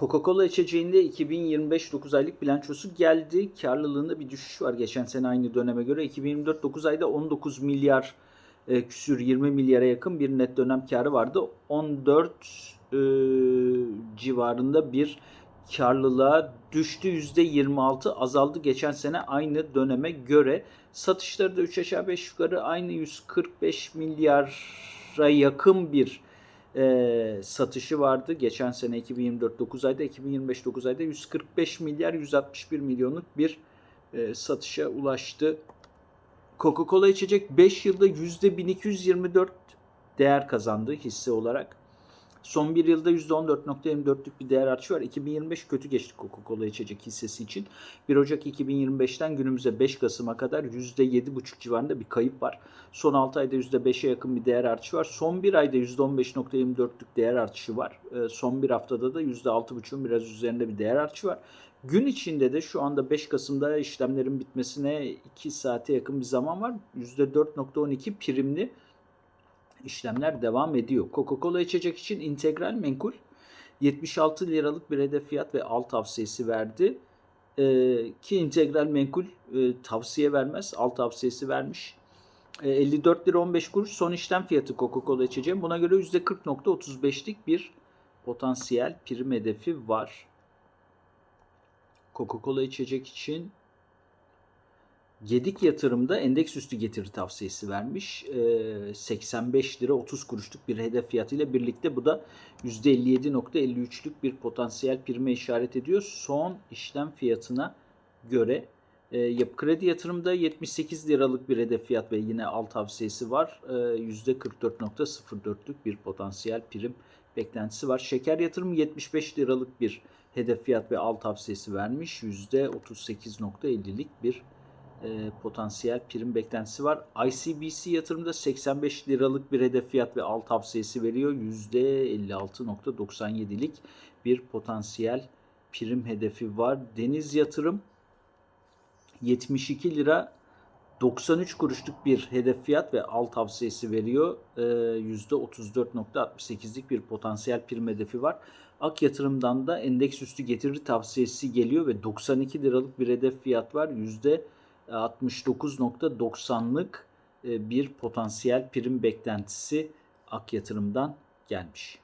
Coca-Cola içeceğinde 2025 9 aylık bilançosu geldi. Karlılığında bir düşüş var geçen sene aynı döneme göre. 2024 9 ayda 19 milyar e, küsür 20 milyara yakın bir net dönem karı vardı. 14 e, civarında bir karlılığa düştü. %26 azaldı geçen sene aynı döneme göre. Satışları da 3 aşağı 5 yukarı aynı 145 milyara yakın bir e, satışı vardı. Geçen sene 2024 9 ayda 2025 9 ayda 145 milyar 161 milyonluk bir e, satışa ulaştı. Coca-Cola içecek 5 yılda %1224 değer kazandı hisse olarak. Son bir yılda %14.24'lük bir değer artışı var. 2025 kötü geçti Coca-Cola içecek hissesi için. 1 Ocak 2025'ten günümüze 5 Kasım'a kadar %7.5 civarında bir kayıp var. Son 6 ayda %5'e yakın bir değer artışı var. Son bir ayda %15.24'lük değer artışı var. Ee, Son bir haftada da %6.5'un biraz üzerinde bir değer artışı var. Gün içinde de şu anda 5 Kasım'da işlemlerin bitmesine 2 saate yakın bir zaman var. %4.12 primli işlemler devam ediyor. Coca-Cola içecek için integral menkul 76 liralık bir hedef fiyat ve al tavsiyesi verdi. Ee, ki integral menkul e, tavsiye vermez. Al tavsiyesi vermiş. E, 54 lira 15 kuruş son işlem fiyatı Coca-Cola içeceğim. Buna göre %40.35'lik bir potansiyel prim hedefi var. Coca-Cola içecek için Gedik yatırımda endeks üstü getiri tavsiyesi vermiş. Ee, 85 lira 30 kuruşluk bir hedef fiyatıyla birlikte bu da %57.53'lük bir potansiyel prime işaret ediyor. Son işlem fiyatına göre e, Yapı Kredi yatırımda 78 liralık bir hedef fiyat ve yine al tavsiyesi var. E, %44.04'lük bir potansiyel prim beklentisi var. Şeker yatırımı 75 liralık bir hedef fiyat ve al tavsiyesi vermiş. %38.50'lik bir e, potansiyel prim beklentisi var. ICBC yatırımda 85 liralık bir hedef fiyat ve al tavsiyesi veriyor. %56.97'lik bir potansiyel prim hedefi var. Deniz yatırım 72 lira 93 kuruşluk bir hedef fiyat ve al tavsiyesi veriyor. Ee, %34.68'lik bir potansiyel prim hedefi var. Ak yatırımdan da endeks üstü getiri tavsiyesi geliyor ve 92 liralık bir hedef fiyat var. %69.90'lık e, bir potansiyel prim beklentisi Ak yatırımdan gelmiş.